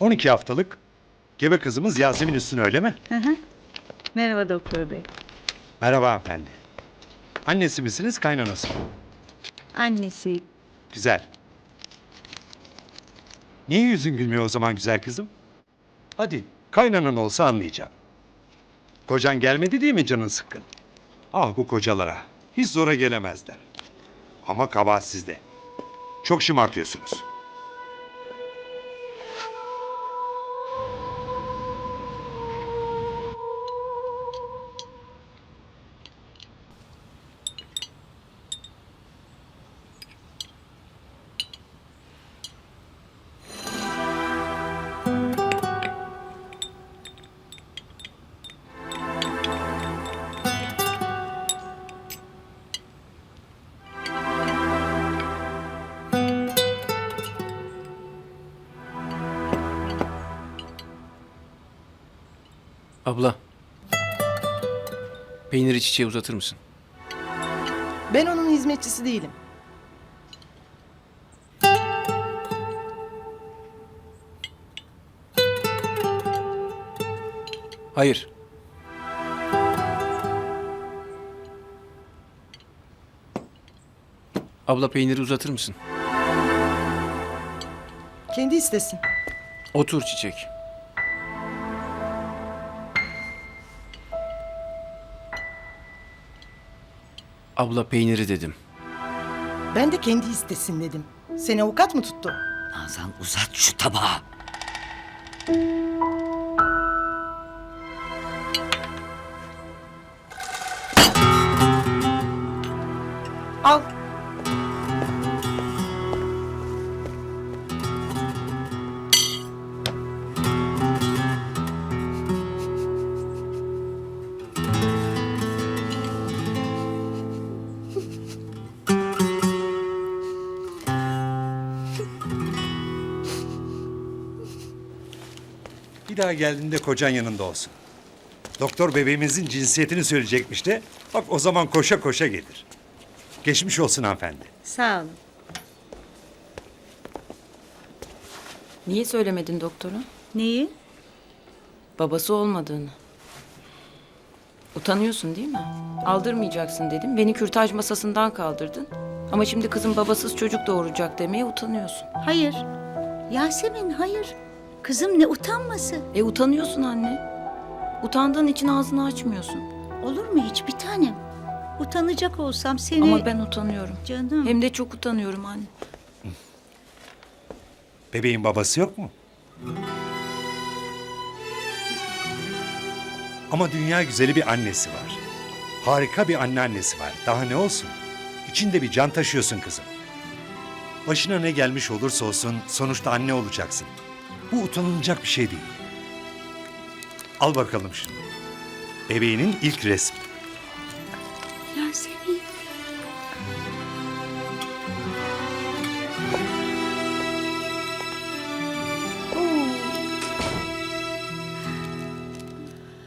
12 haftalık gebe kızımız Yasemin Üstün öyle mi? Hı hı. Merhaba doktor bey. Merhaba hanımefendi. Annesi misiniz, kaynanası mı? Annesi Güzel. Niye yüzün gülmüyor o zaman güzel kızım? Hadi, kaynanan olsa anlayacağım. Kocan gelmedi diye mi canın sıkkın? Ah bu kocalara. Hiç zora gelemezler. Ama kabahat sizde. Çok şımartıyorsunuz. Abla. Peyniri çiçeğe uzatır mısın? Ben onun hizmetçisi değilim. Hayır. Abla peyniri uzatır mısın? Kendi istesin. Otur çiçek. Abla peyniri dedim. Ben de kendi istesin dedim. Seni avukat mı tuttu? Nazan uzat şu tabağı. Al. Bir daha geldiğinde kocan yanında olsun. Doktor bebeğimizin cinsiyetini söyleyecekmiş de bak o zaman koşa koşa gelir. Geçmiş olsun hanımefendi. sağ olun. Niye söylemedin doktora? Neyi? Babası olmadığını. Utanıyorsun değil mi? Aldırmayacaksın dedim. Beni kürtaj masasından kaldırdın. Ama şimdi kızım babasız çocuk doğuracak demeye utanıyorsun. Hayır. Yasemin hayır. Kızım ne utanması? E utanıyorsun anne. Utandığın için ağzını açmıyorsun. Olur mu hiç bir tanem? Utanacak olsam seni... Ama ben utanıyorum. Canım. Hem de çok utanıyorum anne. Bebeğin babası yok mu? Ama dünya güzeli bir annesi var. Harika bir anneannesi var. Daha ne olsun? İçinde bir can taşıyorsun kızım. Başına ne gelmiş olursa olsun sonuçta anne olacaksın. Bu utanılacak bir şey değil. Al bakalım şunu. Bebeğinin ilk resmi.